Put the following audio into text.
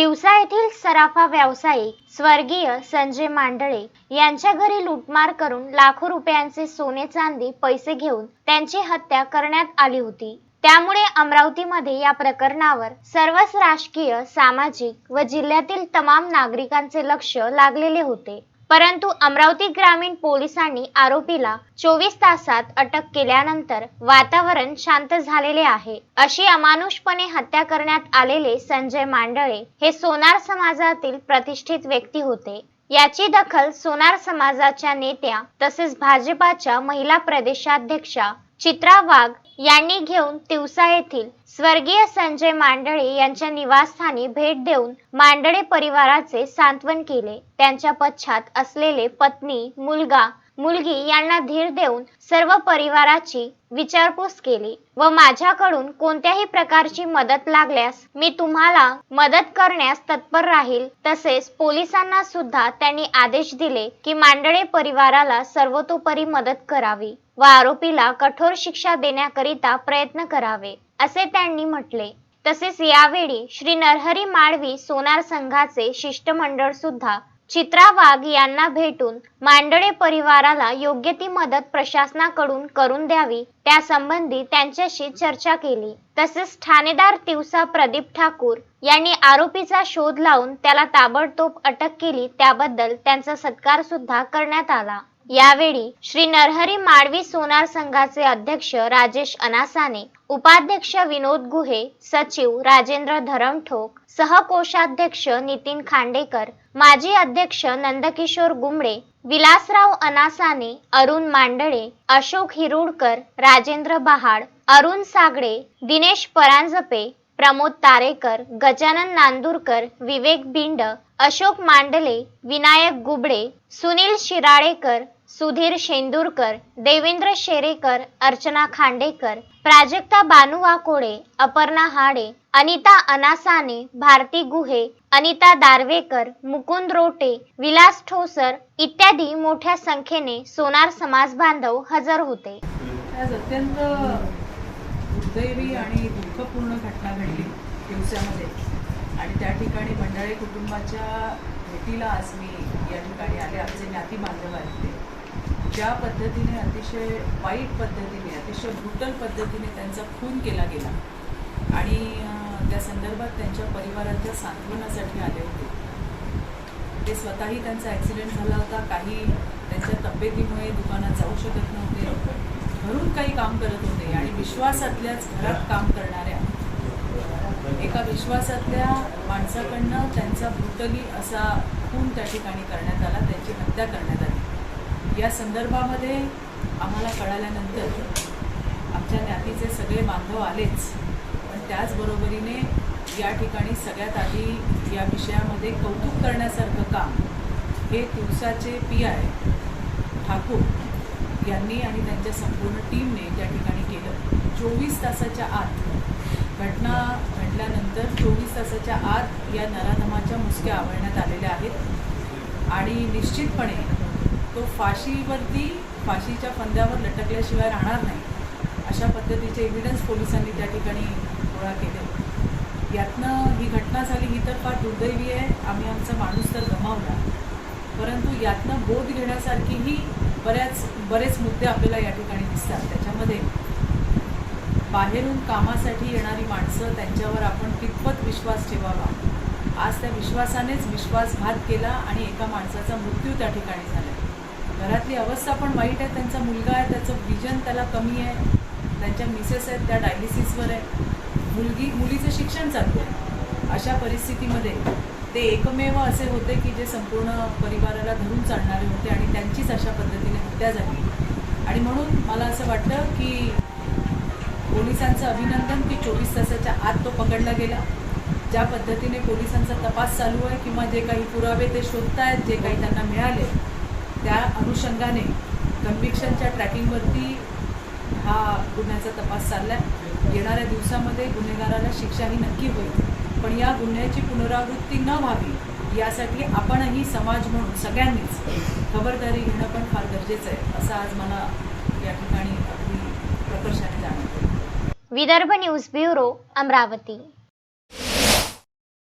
तिवसा येथील सराफा व्यावसायिक स्वर्गीय संजय मांडळे यांच्या घरी लूटमार करून लाखो रुपयांचे सोने चांदी पैसे घेऊन त्यांची हत्या करण्यात आली होती. त्यामुळे अमरावतीमध्ये या प्रकरणावर सर्वच राजकीय सामाजिक व जिल्ह्यातील तमाम नागरिकांचे लक्ष लागलेले होते. परंतु अमरावती ग्रामीण पोलिसांनी आरोपीला चोवीस तासात अटक केल्यानंतर वातावरण शांत झालेले आहे. अशी अमानुषपणे हत्या करण्यात आलेले संजय मांडळे हे सोनार समाजातील प्रतिष्ठित व्यक्ती होते. याची दखल सोनार समाजाच्या नेत्या तसेच भाजपाच्या महिला प्रदेशाध्यक्षा चित्रा वाघ यांनी घेऊन तिवसा येथील स्वर्गीय संजय मांडळे यांच्या निवासस्थानी भेट देऊन मांडळे परिवाराचे सांत्वन केले. त्यांच्या पश्चात असलेले पत्नी मुलगा मुलगी यांना धीर देऊन सर्व परिवाराची विचारपूस केली व माझ्याकडून कोणत्याही प्रकारची मदत लागल्यास मी तुम्हाला मदत करण्यास तत्पर राहील. तसेच पोलिसांना सुद्धा त्यांनी आदेश दिले की मांडळे परिवाराला सर्वतोपरी मदत करावी व आरोपीला कठोर शिक्षा देण्याकरिता प्रयत्न करावे असे त्यांनी म्हटले. तसेच यावेळी श्री नरहरी माळवी सोनार संघाचे शिष्टमंडळ सुद्धा चित्रा वाघ यांना भेटून मांडळे परिवाराला योग्य ती मदत प्रशासनाकडून करून द्यावी. त्यासंबंधी त्यांच्याशी चर्चा केली. तसेच ठाणेदार तिवसा प्रदीप ठाकूर यांनी आरोपीचा शोध लावून त्याला ताबडतोब अटक केली. त्याबद्दल त्यांचा सत्कार सुद्धा करण्यात आला. यावेळी श्री नरहरी माळवी सोनार संघाचे अध्यक्ष राजेश अनासाने उपाध्यक्ष विनोद गुहे सचिव राजेंद्र धरमठोक सहकोषाध्यक्ष नितीन खांडेकर माजी अध्यक्ष नंदकिशोर गुमडे विलासराव अनासाने अरुण मांडळे अशोक हिरुडकर राजेंद्र बहाड अरुण सागडे दिनेश परांजपे प्रमोद तारेकर गजानन नांदूरकर विवेक बिंड अशोक मांडले विनायक गुबडे सुनील शिराळेकर सुधीर शेंदूरकर देवेंद्र शेरेकर अर्चना खांडेकर प्राजक्ता बानुवाकोडे अपर्णा हाडे अनिता अनासाने भारती गुहे अनिता दारवेकर मुकुंद रोटे विलास ठोसर इत्यादी मोठ्या संख्येने सोनार समाज बांधव हजर होते. आज अत्यंत दुर्दैवी आणि दुःखपूर्ण घटना घडली दिवसामध्ये. आणि त्या ठिकाणी मंडळे कुटुंबाच्या भेटीला आज मी या ठिकाणी आले. आमचे ज्ञाती बांधव आहेत ते. ज्या पद्धतीने अतिशय वाईट पद्धतीने अतिशय ब्रुटल पद्धतीने त्यांचा खून केला गेला. आणि त्या संदर्भात त्यांच्या परिवाराच्या सांत्वनासाठी आले होते. ते स्वतःही त्यांचा ॲक्सिडेंट झाला होता. काही त्यांच्या तब्येतीमुळे दुकानात जाऊ शकत नव्हते. घरून काही काम करत होते आणि विश्वासातल्याच घरात काम करणाऱ्या एका विश्वासातल्या माणसाकडनं त्यांचा भूतली असा खून त्या ठिकाणी करण्यात आला. त्यांची हत्या करण्यात आली. या संदर्भामध्ये आम्हाला कळाल्यानंतर आमच्या ज्ञातीचे सगळे बांधव आलेच. त्याचबरोबरीने या ठिकाणी सगळ्यात आधी या विषयामध्ये कौतुक करण्यासारखं काम हे दिवसाचे पी आय ठाकूर यांनी आणि त्यांच्या संपूर्ण टीमने त्या ठिकाणी केलं. चोवीस तासाच्या आत घटना घडल्यानंतर चोवीस तासाच्या आत या नराधमाच्या मुसक्या आवळण्यात आलेल्या आहेत. आणि निश्चितपणे तो फाशीवरती फाशीच्या फंद्यावर लटकल्याशिवाय राहणार नाही अशा पद्धतीचे एव्हिडन्स पोलिसांनी त्या ठिकाणी गोळा केले यातनं ही घटना झाली ही तर फार दुर्दैवी आहे. आम्ही आमचा माणूस तर गमावला. परंतु यातनं बोध घेण्यासारखीही बऱ्याच बरेच मुद्दे आपल्याला या ठिकाणी दिसतात. त्याच्यामध्ये बाहेरून कामासाठी येणारी माणसं त्यांच्यावर आपण कितपत विश्वास ठेवावा? आज त्या विश्वासानेच विश्वासघात केला आणि एका माणसाचा मृत्यू त्या ठिकाणी झाला. घरातली अवस्था पण वाईट आहे. त्यांचा मुलगा आहे. त्याचं विजन त्याला कमी आहे. त्यांच्या मिसेस आहेत. त्या डायलिसिसवर आहे. मुलगी मुलीचं शिक्षण चालू आहे अशा परिस्थितीमध्ये ते एकमेव असे होते की जे संपूर्ण परिवाराला धरून चालणारे होते आणि त्यांचीच अशा पद्धतीने हत्या झाली. आणि म्हणून मला असं वाटतं की पोलिसांचं अभिनंदन की चोवीस तासाच्या आत तो पकडला गेला. ज्या पद्धतीने पोलिसांचा तपास चालू आहे किंवा जे काही पुरावे ते शोधतायत जे काही त्यांना मिळाले त्या अनुषंगाने कन्व्हिक्शनच्या ट्रॅकिंगवरती हा गुन्ह्याचा तपास चालला आहे येणाऱ्या दिवसामध्ये गुन्हेगाराला शिक्षाही नक्की होईल. पण या गुन्ह्याची पुनरावृत्ती न व्हावी यासाठी आपणही समाज म्हणून सगळ्यांनीच खबरदारी घेणं पण फार गरजेचं आहे असं आज मला या ठिकाणी अगदी प्रकर्षाने जाणवतं. Vidarbha news bureau Amravati.